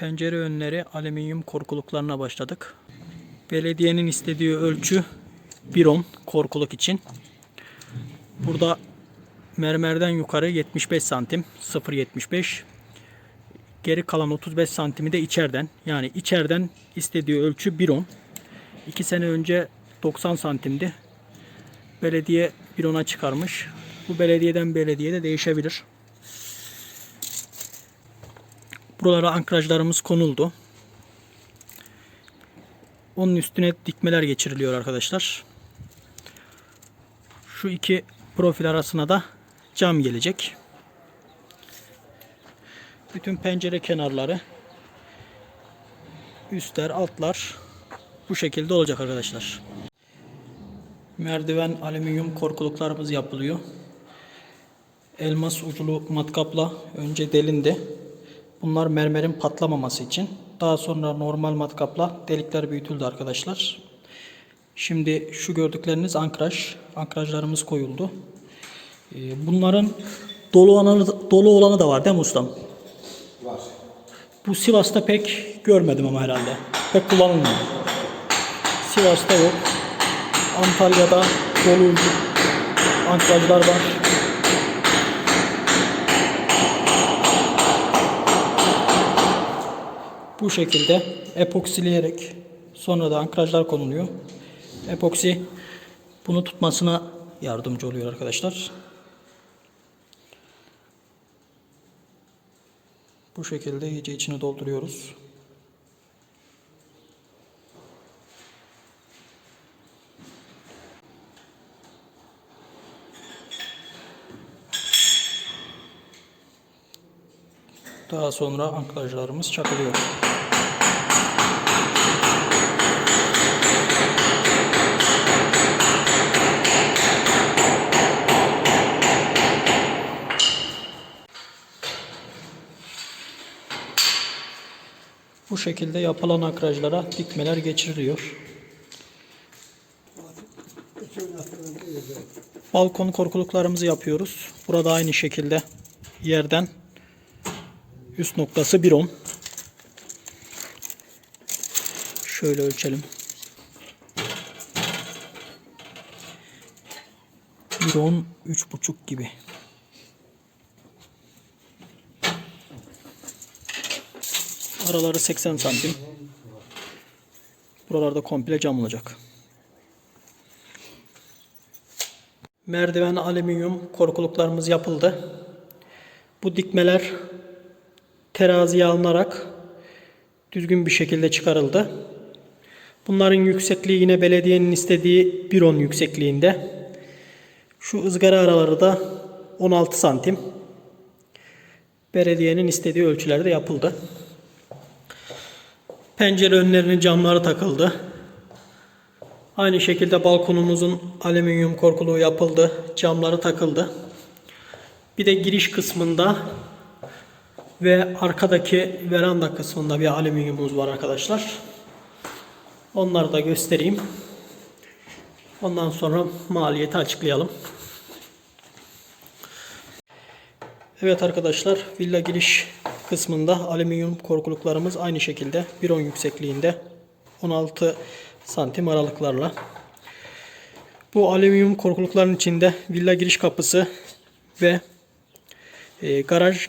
Pencere önleri alüminyum korkuluklarına başladık. Belediyenin istediği ölçü 1.10 korkuluk için. Burada mermerden yukarı 75 santim 0.75 geri kalan 35 santimi de içeriden yani içeriden istediği ölçü 1.10 2 sene önce 90 santimdi. Belediye 1.10'a çıkarmış. Bu belediyeden belediyeye de değişebilir buralara ankrajlarımız konuldu onun üstüne dikmeler geçiriliyor arkadaşlar şu iki profil arasına da cam gelecek. Bütün pencere kenarları üstler, altlar bu şekilde olacak arkadaşlar. Merdiven alüminyum korkuluklarımız yapılıyor. Elmas uculu matkapla önce delindi. Bunlar mermerin patlamaması için. Daha sonra normal matkapla delikler büyütüldü arkadaşlar. Şimdi şu gördükleriniz ankraj. Ankrajlarımız koyuldu. Ee, Bunların dolu olanı, dolu olanı da var değil mi ustam? Var. Bu Sivas'ta pek görmedim ama herhalde. Pek kullanılmıyor. Sivas'ta yok. Antalya'da dolu ankrajlar var. Bu şekilde epoksileyerek sonra da ankrajlar konuluyor. Epoksi bunu tutmasına yardımcı oluyor arkadaşlar. Bu şekilde iyice içini dolduruyoruz. Daha sonra ankrajlarımız çakılıyor. Bu şekilde yapılan akrajlara dikmeler geçiriliyor. Balkon korkuluklarımızı yapıyoruz. Burada aynı şekilde yerden üst noktası 1.10. Şöyle ölçelim. 1.10 3.5 gibi. Araları 80 santim. Buralarda komple cam olacak. Merdiven alüminyum korkuluklarımız yapıldı. Bu dikmeler teraziye alınarak düzgün bir şekilde çıkarıldı. Bunların yüksekliği yine belediyenin istediği 1.10 yüksekliğinde. Şu ızgara araları da 16 santim. Belediyenin istediği ölçülerde yapıldı. Pencere önlerinin camları takıldı. Aynı şekilde balkonumuzun alüminyum korkuluğu yapıldı. Camları takıldı. Bir de giriş kısmında ve arkadaki veranda kısmında bir alüminyumumuz var arkadaşlar. Onları da göstereyim. Ondan sonra maliyeti açıklayalım. Evet arkadaşlar villa giriş kısmında alüminyum korkuluklarımız aynı şekilde 1.10 yüksekliğinde 16 santim aralıklarla. Bu alüminyum korkulukların içinde villa giriş kapısı ve e, garaj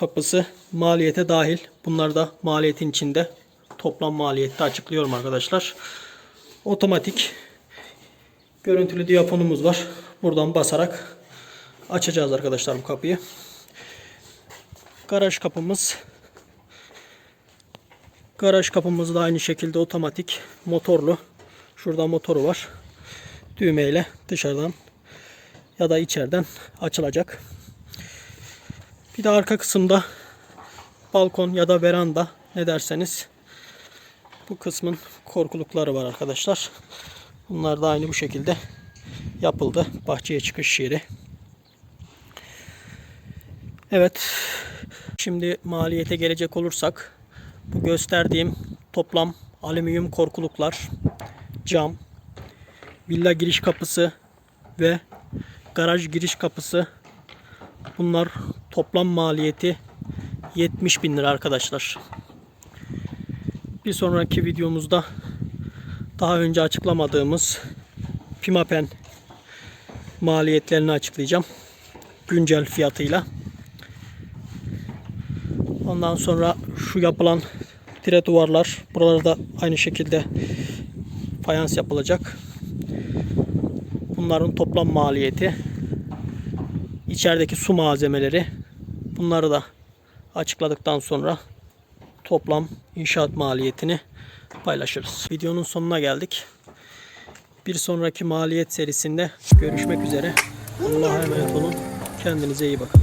kapısı maliyete dahil. Bunlar da maliyetin içinde toplam maliyette açıklıyorum arkadaşlar. Otomatik görüntülü diyafonumuz var. Buradan basarak açacağız arkadaşlar bu kapıyı. Garaj kapımız. Garaj kapımız da aynı şekilde otomatik motorlu. Şurada motoru var. Düğmeyle dışarıdan ya da içeriden açılacak. Bir de arka kısımda balkon ya da veranda ne derseniz bu kısmın korkulukları var arkadaşlar. Bunlar da aynı bu şekilde yapıldı. Bahçeye çıkış yeri. Evet. Şimdi maliyete gelecek olursak bu gösterdiğim toplam alüminyum korkuluklar, cam, villa giriş kapısı ve garaj giriş kapısı bunlar toplam maliyeti 70 bin lira arkadaşlar. Bir sonraki videomuzda daha önce açıklamadığımız Pimapen maliyetlerini açıklayacağım. Güncel fiyatıyla. Ondan sonra şu yapılan dire duvarlar. Buralarda da aynı şekilde fayans yapılacak. Bunların toplam maliyeti. içerideki su malzemeleri. Bunları da açıkladıktan sonra toplam inşaat maliyetini paylaşırız. Videonun sonuna geldik. Bir sonraki maliyet serisinde görüşmek üzere. Allah'a emanet olun. Kendinize iyi bakın.